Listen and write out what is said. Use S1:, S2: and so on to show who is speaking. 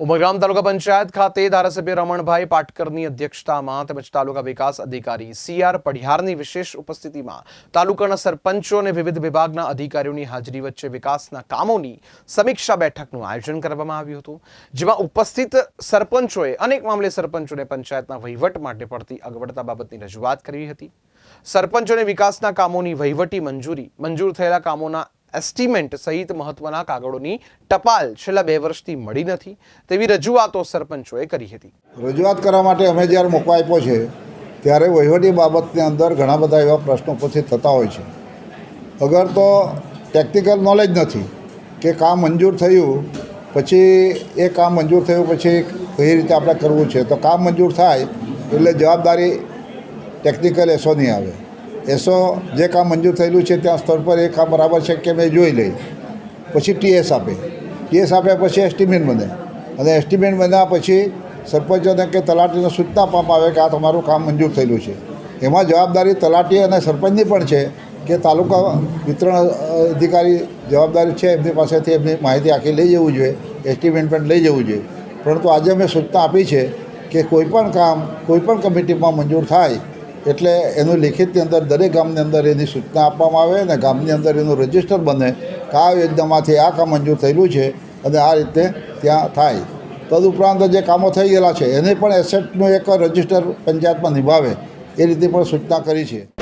S1: ઉમરગામ તાલુકા પંચાયત ખાતે ધારાસભ્ય રમણભાઈ પાટકરની અધ્યક્ષતામાં તેમજ તાલુકા વિકાસ અધિકારી સી આર પઢિયારની વિશેષ ઉપસ્થિતિમાં તાલુકાના સરપંચો અને વિવિધ વિભાગના અધિકારીઓની હાજરી વચ્ચે વિકાસના કામોની સમીક્ષા બેઠકનું આયોજન કરવામાં આવ્યું હતું, જેમાં ઉપસ્થિત સરપંચોએ અનેક મામલે સરપંચોને પંચાયતના વહીવટ માટે પડતી અગવડતા બાબતની રજૂઆત કરી હતી. સરપંચોને વિકાસના કામોની વહીવટી મંજૂરી, મંજૂર થયેલા કામોના એસ્ટિમેન્ટ સહિત મહત્વના કાગળોની ટપાલ છેલ્લા બે વર્ષથી મળી નથી તેવી રજૂઆતો સરપંચોએ કરી હતી.
S2: રજૂઆત કરવા માટે અમે જ્યારે મોકો આપ્યો છે, ત્યારે વહીવટી બાબતની અંદર ઘણા બધા એવા પ્રશ્નો ઉપસ્થિત થતા હોય છે. અગર તો ટેકનિકલ નોલેજ નથી કે કામ મંજૂર થયું, પછી એ કામ મંજૂર થયું, પછી કઈ રીતે આપણે કરવું છે, તો કામ મંજૂર થાય એટલે જવાબદારી ટેકનિકલ એસો નહીં આવે. એસો જે કામ મંજૂર થયેલું છે ત્યાં સ્થળ પર એ કામ બરાબર છે કે મેં જોઈ લઈ. પછી ટીએસ આપે. ટીએસ આપ્યા પછી એસ્ટિમેટ બને. અને એસ્ટિમેટ બન્યા પછી સરપંચોને કે તલાટીને સૂચના આપવામાં આવે કે આ તમારું કામ મંજૂર થયેલું છે. એમાં જવાબદારી તલાટી અને સરપંચની પણ છે કે તાલુકા વિતરણ અધિકારી જવાબદારી છે એમની પાસેથી એમની માહિતી આખી લઈ જવું જોઈએ એસ્ટિમેટ પણ લઈ જવું જોઈએ. પરંતુ આજે અમે સૂચના આપી છે કે કોઈપણ કામ કોઈપણ કમિટીમાં મંજૂર થાય એટલે એનું લેખિતની અંદર દરેક ગામની અંદર એની સૂચના આપવામાં આવે અને ગામની અંદર એનું રજિસ્ટર બને કે આ યોજનામાંથી આ કામ મંજૂર થયેલું છે અને આ રીતે ત્યાં થાય. તદુપરાંત જે કામો થઈ ગયેલા છે, એને પણ એસેટનું એક રજિસ્ટર પંચાયતમાં નિભાવે એ રીતે પણ સૂચના કરી છે.